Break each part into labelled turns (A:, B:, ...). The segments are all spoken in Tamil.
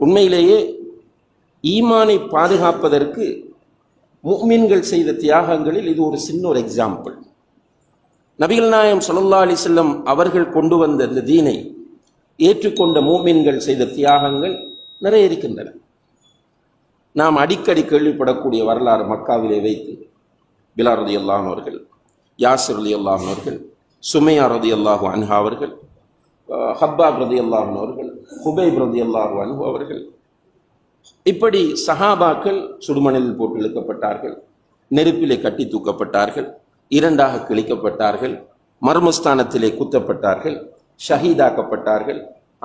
A: உண்மையிலேயே ஈமானை பாதுகாப்பதற்கு முக்மீன்கள் செய்த தியாகங்களில் இது ஒரு சின்ன ஒரு எக்ஸாம்பிள் நபிகள் நாயம் ஸல்லல்லாஹு அலி செல்லம் அவர்கள் கொண்டு வந்த இந்த தீனை ஏற்றுக்கொண்ட மூமின்கள் செய்த தியாகங்கள் நிறைய இருக்கின்றன. நாம் அடிக்கடி கேள்விப்படக்கூடிய வரலாறு மக்காவிலே வைத்து பிலாரதி ரதி அவர்கள் யாசிர் அல்லாஹ் அவர்கள் சுமையா ரதி அல்லாஹு அன்ஹா அவர்கள் ஹப்பாப் ரதி அவர்கள் ஹுபைப் ரதி அல்லாஹன் அவர்கள். இப்படி சஹாபாக்கள் சுடுமணலில் போட்டு இழுக்கப்பட்டார்கள் நெருப்பிலே கட்டி தூக்கப்பட்டார்கள் இரண்டாக கிழிக்கப்பட்டார்கள் மர்மஸ்தானத்திலே குத்தப்பட்டார்கள் ஷஹீதாக்கப்பட்டார்கள்.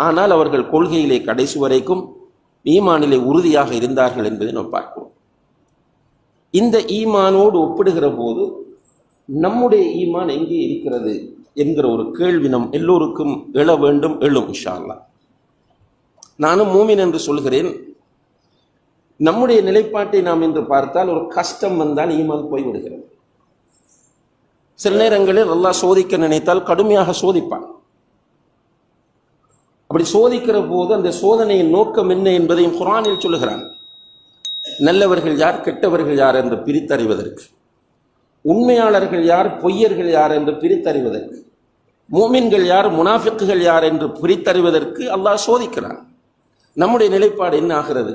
A: ஆனால் அவர்கள் கொள்கையிலே கடைசி வரைக்கும் ஈமானிலே உறுதியாக இருந்தார்கள் என்பதை நாம் பார்க்கிறோம் இந்த ஈமானோடு ஒப்பிடுகிற போது நம்முடைய ஈமான் எங்கே இருக்கிறது? என்கிற ஒரு கேள்வி நம் எல்லோருக்கும் எழ வேண்டும் எழும் இன்ஷா நானும் மூமின் என்று சொல்கிறேன் நம்முடைய நிலைப்பாட்டை நாம் இன்று பார்த்தால் ஒரு கஷ்டம் வந்தால் ஈமான் போய்விடுகிறது. சில நேரங்களில் அல்லாஹ் சோதிக்க நினைத்தால் கடுமையாக சோதிப்பான். அப்படி சோதிக்கிற போது அந்த சோதனையின் நோக்கம் என்ன என்பதையும் குரானில் சொல்லுகிறான். நல்லவர்கள் யார் கெட்டவர்கள் யார் என்று பிரித்தறிவதற்கு. உண்மையாளர்கள் யார் பொய்யர்கள் யார் என்று பிரித்தறிவதற்கு மூமின்கள் யார் முனாஃபிக்குகள் யார் என்று பிரித்தறிவதற்கு அல்லாஹ் சோதிக்கிறான். நம்முடைய நிலைப்பாடு என்ன ஆகிறது?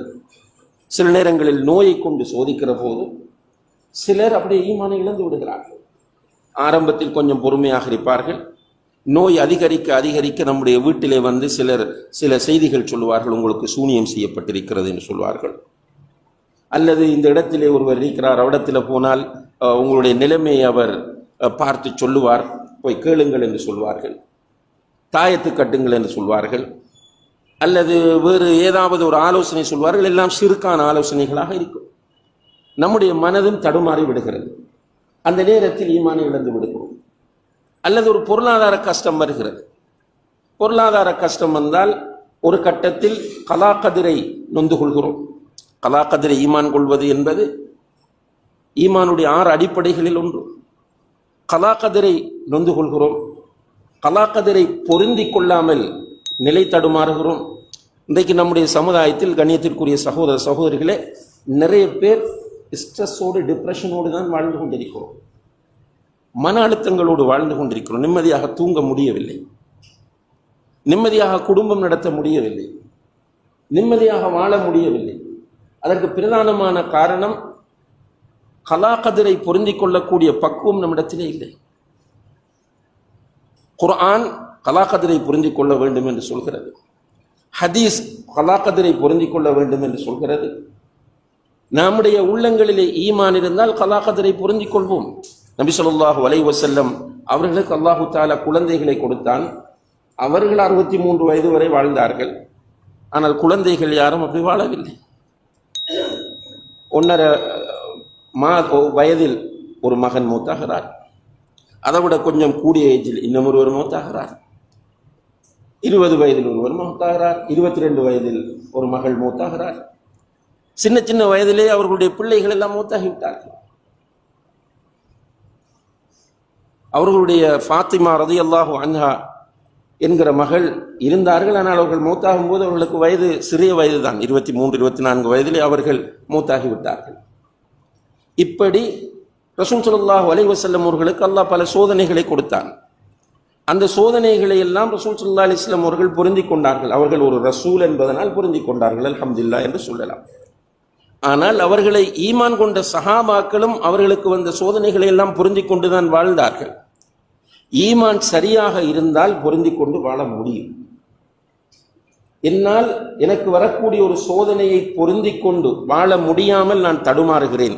A: சில நேரங்களில் நோயை கொண்டு சோதிக்கிற போது சிலர் அப்படியே ஈமானை இழந்து விடுகிறார்கள். ஆரம்பத்தில் கொஞ்சம் பொறுமையாக இருப்பார்கள். நோய் அதிகரிக்க அதிகரிக்க நம்முடைய வீட்டிலே வந்து சிலர் சில செய்திகள் சொல்லுவார்கள் உங்களுக்கு சூனியம் செய்யப்பட்டிருக்கிறது என்று சொல்வார்கள் அல்லது இந்த இடத்திலே ஒருவர் இருக்கிறார் அவ்விடத்தில் போனால் உங்களுடைய நிலைமையை அவர் பார்த்து சொல்லுவார். போய் கேளுங்கள் என்று சொல்வார்கள். தாயத்து கட்டுங்கள் என்று சொல்வார்கள். அல்லது வேறு ஏதாவது ஒரு ஆலோசனை சொல்வார்கள். எல்லாம் சிறுக்கான ஆலோசனைகளாக இருக்கும். நம்முடைய மனதும் தடுமாறி விடுகிறது. அந்த நேரத்தில் ஈமானை இழந்து விடுகிறோம். அல்லது ஒரு பொருளாதார கஷ்டம் வருகிறது. பொருளாதார கஷ்டம் வந்தால் ஒரு கட்டத்தில் கலாக்கதிரை நொந்து கொள்கிறோம். கலாக்கதிரை ஈமான் கொள்வது என்பது ஈமானுடைய ஆறு அடிப்படைகளில் ஒன்று. கலாக்கதிரை நொந்து கொள்கிறோம். கலாக்கதிரை பொருந்தி கொள்ளாமல் நிலை தடுமாறுகிறோம். இன்றைக்கு நம்முடைய சமுதாயத்தில் கண்ணியத்திற்குரிய சகோதர சகோதரிகளே நிறைய பேர் ஸ்ட்ரெஸ்ஸோடு டிப்ரெஷனோடு தான் வாழ்ந்து கொண்டிருக்கிறோம். மன அழுத்தங்களோடு வாழ்ந்து கொண்டிருக்கிறோம். நிம்மதியாக தூங்க முடியவில்லை. நிம்மதியாக குடும்பம் நடத்த முடியவில்லை. நிம்மதியாக வாழ முடியவில்லை. அதற்கு பிரதானமான காரணம் கலாகதிரை பொருந்திக் கொள்ளக்கூடிய பக்குவம் நம்மிடத்திலே இல்லை. குர்ஆன் கலாகதிரை பொருந்திக் கொள்ள வேண்டும் என்று சொல்கிறது. ஹதீஸ் கலாகதிரை பொருந்திக் கொள்ள வேண்டும் என்று சொல்கிறது. நம்முடைய உள்ளங்களிலே ஈமான் இருந்தால் கலாகதிரை பொருந்திக் கொள்வோம். நபி சொல்லாஹு அலைஹி வஸல்லம் அவர்களுக்கு அல்லாஹு தாலா குழந்தைகளை கொடுத்தான். அவர்கள் அறுபத்தி மூன்று வயது வரை வாழ்ந்தார்கள். ஆனால் குழந்தைகள் யாரும் அப்படி வாழவில்லை. ஒன்றரை மா வயதில் ஒரு மகன் மூத்தாகிறார். அதை விட கொஞ்சம் கூடிய ஏஜில் இன்னும் ஒருவர் மூத்தாகிறார். இருபது வயதில் ஒருவர் மூத்தாகிறார். இருபத்தி ரெண்டு வயதில் ஒரு மகள் மூத்தாகிறார். சின்ன சின்ன வயதிலே அவர்களுடைய பிள்ளைகள் எல்லாம் மூத்தாகிவிட்டார்கள். அவர்களுடைய ஃபாத்திமா ரதி அல்லாஹு அன்ஹா என்கிற மகள் இருந்தார்கள். ஆனால் அவர்கள் மூத்தாகும் போது அவர்களுக்கு வயது சிறிய வயது தான் இருபத்தி மூன்று இருபத்தி நான்கு வயதிலே அவர்கள் மூத்தாகி விட்டார்கள் இப்படி ரசூல் ஸல்லல்லாஹு அலைவசல்லம் அவர்களுக்கு அல்லாஹ் பல சோதனைகளை கொடுத்தான். அந்த சோதனைகளை எல்லாம் ரசூல் சுல்லா அலைஹி வஸல்லம் அவர்கள் பொருந்தி கொண்டார்கள். அவர்கள் ஒரு ரசூல் என்பதனால் பொருந்தி கொண்டார்கள். அல்ஹம்துலில்லாஹ் என்று சொல்லலாம். ஆனால் அவர்களை ஈமான் கொண்ட சஹாபாக்களும் அவர்களுக்கு வந்த சோதனைகளை எல்லாம் பொருந்தி கொண்டுதான் வாழ்ந்தார்கள். ஈமான் சரியாக இருந்தால் பொருந்தி கொண்டு வாழ முடியும். என்னால் எனக்கு வரக்கூடிய ஒரு சோதனையை பொருந்தி கொண்டு வாழ முடியாமல் நான் தடுமாறுகிறேன்.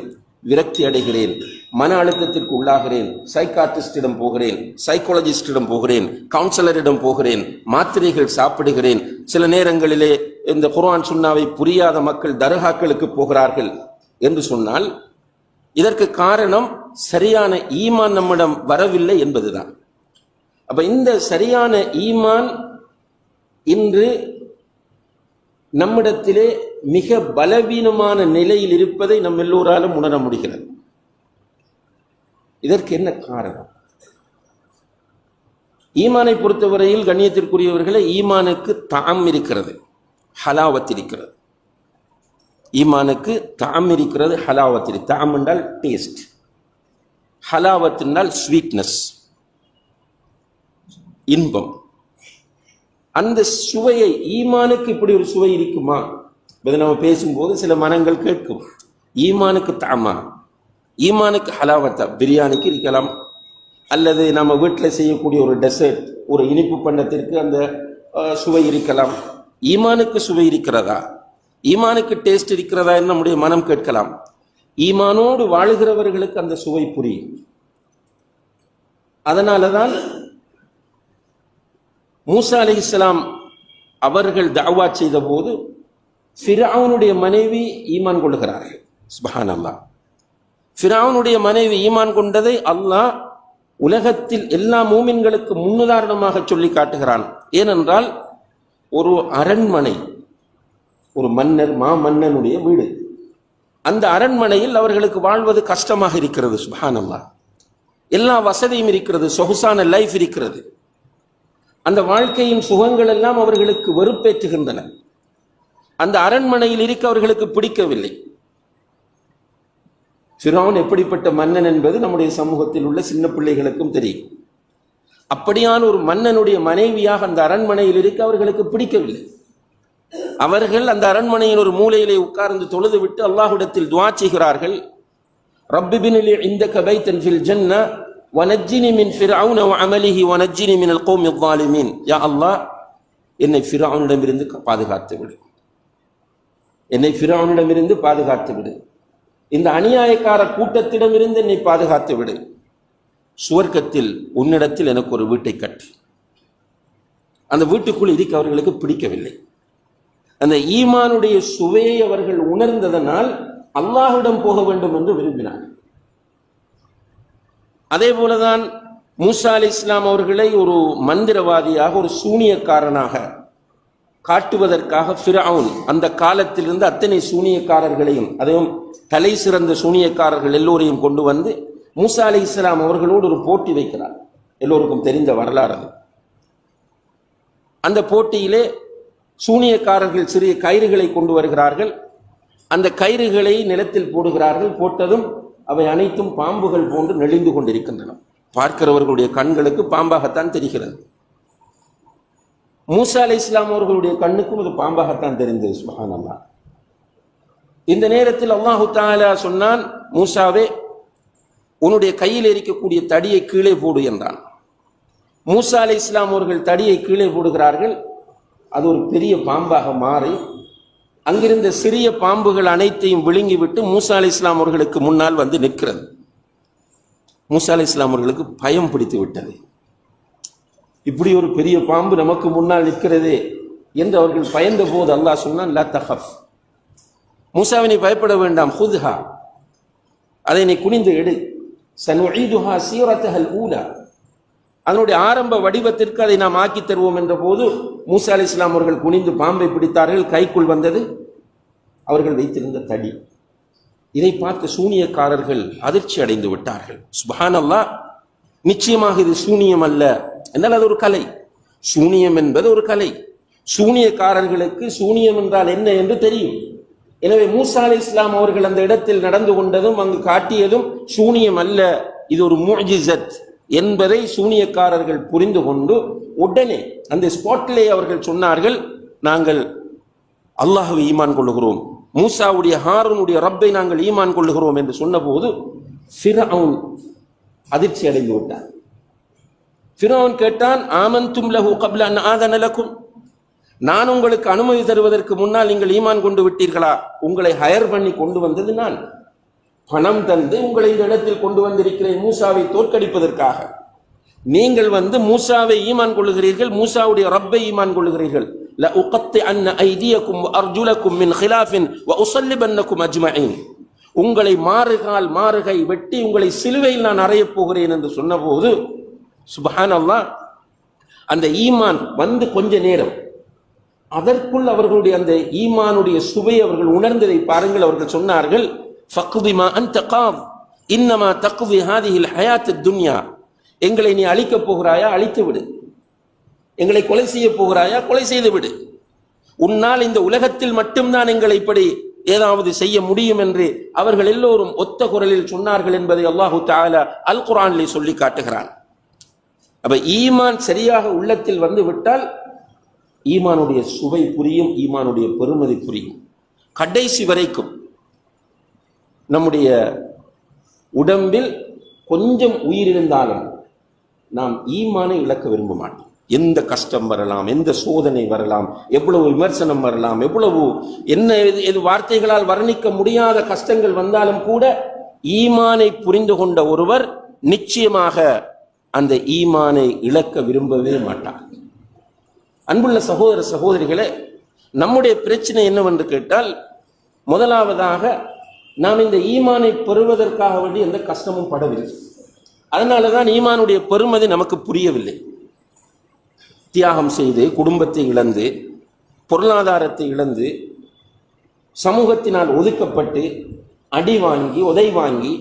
A: விரக்தி அடைகிறேன் மன அழுத்தத்திற்கு உள்ளாகிறேன் சைக்காட்டிஸ்டிடம் போகிறேன் சைக்காலஜிஸ்டிடம் போகிறேன் கவுன்சிலரிடம் போகிறேன் மாத்திரைகள் சாப்பிடுகிறேன். சில நேரங்களிலே இந்த குர்ஆன் சுன்னாவை புரியாத மக்கள் தர்காக்களுக்கு போகிறார்கள் என்று சொன்னால் இதற்கு காரணம் சரியான ஈமான் நம்மிடம் வரவில்லை என்பதுதான். அப்ப இந்த சரியான ஈமான் இன்று நம்மிடத்திலே மிக பலவீனமான நிலையில் இருப்பதை நம் எல்லோராலும் உணர முடிகிறது. இதற்கு என்ன காரணம்? ஈமானை பொறுத்தவரையில் கண்ணியத்திற்குரியவர்களை ஈமானுக்கு தாம் இருக்கிறது ஹலாவத் இருக்கிறது. ஈமானுக்கு தாம் இருக்கிறது ஹலாவத் தாம் என்றால் டேஸ்ட் ஹலாவத் என்றால் ஸ்வீட்னஸ் இன்பம். அந்த சுவையை ஈமானுக்கு இப்படி ஒரு சுவை இருக்குமா? இதை நம்ம பேசும்போது சில மனங்கள் கேட்கும். ஈமானுக்கு தாமா ஈமானுக்கு ஹலாவத்தா? பிரியாணிக்கு இருக்கலாம். அல்லது நம்ம வீட்டில் செய்யக்கூடிய ஒரு டெசர்ட் ஒரு இனிப்பு பண்ணத்திற்கு அந்த சுவை இருக்கலாம். ஈமானுக்கு சுவை இருக்கிறதா? ஈமானுக்கு டேஸ்ட் இருக்கிறதா என்று நம்முடைய மனம் கேட்கலாம். ஈமானோடு வாழுகிறவர்களுக்கு அந்த சுவை புரியும். அதனால தான் மூசா அலி இஸ்லாம் அவர்கள் தாவா செய்த போது ஃபிரௌனுடைய மனைவி ஈமான் கொள்கிறார்கள் சுபஹான் அல்லாஹ் ஃபிரௌனுடைய மனைவி ஈமான் கொண்டதை அல்லாஹ் உலகத்தில் எல்லா மூமின்களுக்கு முன்னுதாரணமாக சொல்லி காட்டுகிறான். ஏனென்றால் ஒரு அரண்மனை ஒரு மன்னர் மா மன்னனுடைய வீடு. அந்த அரண்மனையில் அவர்களுக்கு வாழ்வது கஷ்டமாக இருக்கிறது சுபஹான் அல்லாஹ் எல்லா வசதியும் இருக்கிறது சொகுசான லைஃப் இருக்கிறது. அந்த வாழ்க்கையின் சுகங்கள் எல்லாம் அவர்களுக்கு வெறுப்பேற்றுகின்றன. அந்த அரண்மனையில் இருக்க அவர்களுக்கு பிடிக்கவில்லை. சிரான் எப்படிப்பட்ட மன்னன் என்பது நம்முடைய சமூகத்தில் உள்ள சின்ன பிள்ளைகளுக்கும் தெரியும். அப்படியான ஒரு மன்னனுடைய மனைவியாக அந்த அரண்மனையில் இருக்க அவர்களுக்கு பிடிக்கவில்லை. அவர்கள் அந்த அரண்மனையின் ஒரு மூலையிலே உட்கார்ந்து தொழுது விட்டு அல்லாஹுடத்தில் துவா செய்கிறார்கள். ரப்பிபினிலே இந்த கபை தன்ஃபில் ஜன்ன வனஜினி மின் ஃபிரவுன அமலிஹி ஒனஜினி மின் அல்கோம் யா அல்லாஹ் என்னை ஃபிரவுனிடமிருந்து பாதுகாத்து விடும் என்னை ஃபிர்அவுனிடமிருந்து பாதுகாத்து விடு. இந்த அநியாயக்கார கூட்டத்திடமிருந்து என்னை பாதுகாத்து விடு. சுவர்க்கத்தில் உன்னிடத்தில் எனக்கு ஒரு வீட்டை கட்டு. அந்த வீட்டுக்குள் இருக்க அவர்களுக்கு பிடிக்கவில்லை. அந்த ஈமானுடைய சுவையை அவர்கள் உணர்ந்ததனால் அல்லாஹுடன் போக வேண்டும் என்று விரும்பினார் அதே போலதான் மூசா அலி இஸ்லாம் அவர்களை ஒரு மந்திரவாதியாக ஒரு சூனியக்காரனாக காட்டுவதற்காக ஃபிரவுன் அந்த காலத்திலிருந்து அத்தனை சூனியக்காரர்களையும் அதையும் தலை சிறந்த சூனியக்காரர்கள் எல்லோரையும் கொண்டு வந்து மூசா அலி இஸ்லாம் அவர்களோடு ஒரு போட்டி வைக்கிறார். எல்லோருக்கும் தெரிந்த வரலாறு அது. அந்த போட்டியிலே சூனியக்காரர்கள் சிறிய கயிறுகளை கொண்டு வருகிறார்கள். அந்த கயிறுகளை நிலத்தில் போடுகிறார்கள். போட்டதும் அவை அனைத்தும் பாம்புகள் போன்று நெளிந்து கொண்டிருக்கின்றன. பார்க்கிறவர்களுடைய கண்களுக்கு பாம்பாகத்தான் தெரிகிறது. மூசா அலி இஸ்லாம் அவர்களுடைய கண்ணுக்கும் அது பாம்பாகத்தான் தெரிந்தது சுபஹான் அல்லா இந்த நேரத்தில் அல்லாஹு தாலா சொன்னான் மூசாவே உன்னுடைய கையில் இருக்கக்கூடிய தடியை கீழே போடு என்றான். மூசா அலி இஸ்லாம் அவர்கள் தடியை கீழே போடுகிறார்கள் அது ஒரு பெரிய பாம்பாக மாறி அங்கிருந்த சிறிய பாம்புகள் அனைத்தையும் விழுங்கிவிட்டு மூசா அலி இஸ்லாம் அவர்களுக்கு முன்னால் வந்து நிற்கிறது. மூசா அலி இஸ்லாம் அவர்களுக்கு பயம் பிடித்து விட்டது. இப்படி ஒரு பெரிய பாம்பு நமக்கு முன்னால் நிற்கிறதே என்று அவர்கள் பயந்த போது அல்லாஹ் சொன்னான் லா தஹப் பயப்பட வேண்டாம் ஹுத்ஹா. அதை நீ குனிந்து எடு. சனுஈதுஹா சீரத்தஹல் ஊலா. அதனுடைய ஆரம்ப வடிவத்திற்கு அதை நாம் ஆக்கித் தருவோம் என்ற போது மூசா அலி இஸ்லாம் அவர்கள் குனிந்து பாம்பை பிடித்தார்கள். கைக்குள் வந்தது அவர்கள் வைத்திருந்த தடி. இதை பார்த்து சூனியக்காரர்கள் அதிர்ச்சி அடைந்து விட்டார்கள். சுபஹான் அல்லாஹ் நிச்சயமாக இது சூனியம் அல்ல என்னால் அது ஒரு கலை. சூனியம் என்பது ஒரு கலை. சூனியக்காரர்களுக்கு சூனியம் என்றால் என்ன என்று தெரியும். எனவே மூசா அலி இஸ்லாம் அவர்கள் அந்த இடத்தில் நடந்து கொண்டதும் அங்கு காட்டியதும் சூனியம் அல்ல. இது ஒரு முஜிசத் என்பதை சூனியக்காரர்கள் புரிந்து கொண்டு உடனே அந்த ஸ்பாட்லே அவர்கள் சொன்னார்கள் நாங்கள் அல்லாஹுவை ஈமான் கொள்ளுகிறோம். மூசாவுடைய ஹாரனுடைய ரப்பை நாங்கள் ஈமான் கொள்ளுகிறோம் என்று சொன்னபோது ஃபிரவுன் அதிர்ச்சி அடைந்து விட்டான். ஃபிரவுன் கேட்டான் ஆமன்தும் லஹு கபில அன் ஆதன நான் உங்களுக்கு அனுமதி தருவதற்கு முன்னால் நீங்கள் ஈமான் கொண்டு விட்டீர்களா? உங்களை ஹயர் பண்ணி கொண்டு வந்தது நான். பணம் தந்து உங்களை இந்த இடத்தில் கொண்டு வந்திருக்கிறேன் மூசாவை தோற்கடிப்பதற்காக. நீங்கள் வந்து மூசாவை ஈமான் கொள்ளுகிறீர்கள் மூசாவுடைய ரப்பை ஈமான் கொள்ளுகிறீர்கள். ல உகத்தி அன்ன ஐதியக்கும் அர்ஜுலக்கும் மின் ஹிலாஃபின் வ உசல்லிபன்னக்கும் அஜ்மஈன். உங்களை மாறுகால் மாறுகை வெட்டி உங்களை சிலுவையில் நான் அறையப் போகிறேன் என்று சொன்னபோது சுபஹான் அல்லா அந்த ஈமான் வந்து கொஞ்ச நேரம். அதற்குள் அவர்களுடைய அந்த ஈமானுடைய சுவை அவர்கள் உணர்ந்ததை பாருங்கள் அவர்கள் சொன்னார்கள் ஃபக்திமா அன் தகாவ் இன்னமா தக்வி ஹாதிஹில் ஹயாத் துன்யா. எங்களை நீ அழிக்கப் போகிறாயா? அழித்து விடு. எங்களை கொலை செய்ய போகிறாயா? கொலை செய்து விடு. உன்னால் இந்த உலகத்தில் மட்டும்தான் எங்களை இப்படி ஏதாவது செய்ய முடியும் என்று அவர்கள் எல்லோரும் ஒத்த குரலில் சொன்னார்கள் என்பதை அல்லாஹு தாலா அல் குரானிலே சொல்லி காட்டுகிறான். அப்ப ஈமான் சரியாக உள்ளத்தில் வந்து விட்டால் ஈமானுடைய சுவை புரியும் ஈமானுடைய பெருமதி புரியும். கடைசி வரைக்கும் நம்முடைய உடம்பில் கொஞ்சம் உயிர் இருந்தாலும் நாம் ஈமானை இழக்க விரும்ப மாட்டோம். எந்த கஷ்டம் வரலாம் எந்த சோதனை வரலாம் எவ்வளவு விமர்சனம் வரலாம் எவ்வளவு என்ன எது- எது வார்த்தைகளால் வர்ணிக்க முடியாத கஷ்டங்கள் வந்தாலும் கூட ஈமானை புரிந்து கொண்ட ஒருவர் நிச்சயமாக அந்த ஈமானை இழக்க விரும்பவே மாட்டார். அன்புள்ள சகோதர சகோதரிகளே நம்முடைய பிரச்சனை என்னவென்று கேட்டால் முதலாவதாக நாம் இந்த ஈமானை பெறுவதற்காக வேண்டி எந்த கஷ்டமும் படவில்லை. அதனால தான் ஈமானுடைய பெருமதி நமக்கு புரியவில்லை. தியாகம் செய்து குடும்பத்தை இழந்து பொருளாதாரத்தை இழந்து சமூகத்தினால் ஒதுக்கப்பட்டு அடி வாங்கி உதை வாங்கி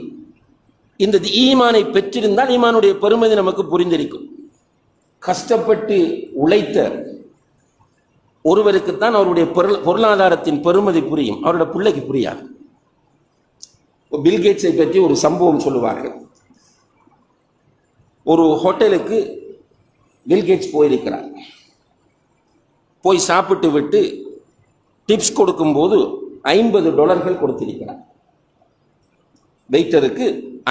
A: இந்த ஈமானை பெற்றிருந்தால் ஈமானுடைய பெருமதி நமக்கு புரிந்திருக்கும். கஷ்டப்பட்டு உழைத்த ஒருவருக்குத்தான் அவருடைய பொருள் பொருளாதாரத்தின் பெருமதி புரியும். அவரோட பிள்ளைக்கு புரியாது. பில்கேட்ஸை பற்றி ஒரு சம்பவம் சொல்லுவார்கள். ஒரு ஹோட்டலுக்கு பில்கேட்ஸ் போயிருக்கிறார். போய் சாப்பிட்டு விட்டு டிப்ஸ் கொடுக்கும்போது ஐம்பது டாலர்கள் கொடுத்திருக்கிறார். வெயிட்டருக்கு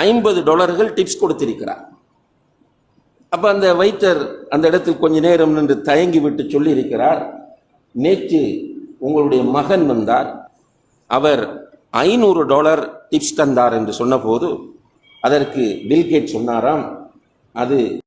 A: ஐம்பது டாலர்கள் டிப்ஸ் கொடுத்திருக்கிறார். அப்போ அந்த வெயிட்டர் அந்த இடத்தில் கொஞ்ச நேரம் நின்று தயங்கி விட்டு சொல்லியிருக்கிறார் நேற்று உங்களுடைய மகன் வந்தார். அவர் ஐநூறு டாலர் டிப்ஸ் தந்தார் என்று சொன்னபோது அதற்கு பில்கேட் சொன்னாராம் அது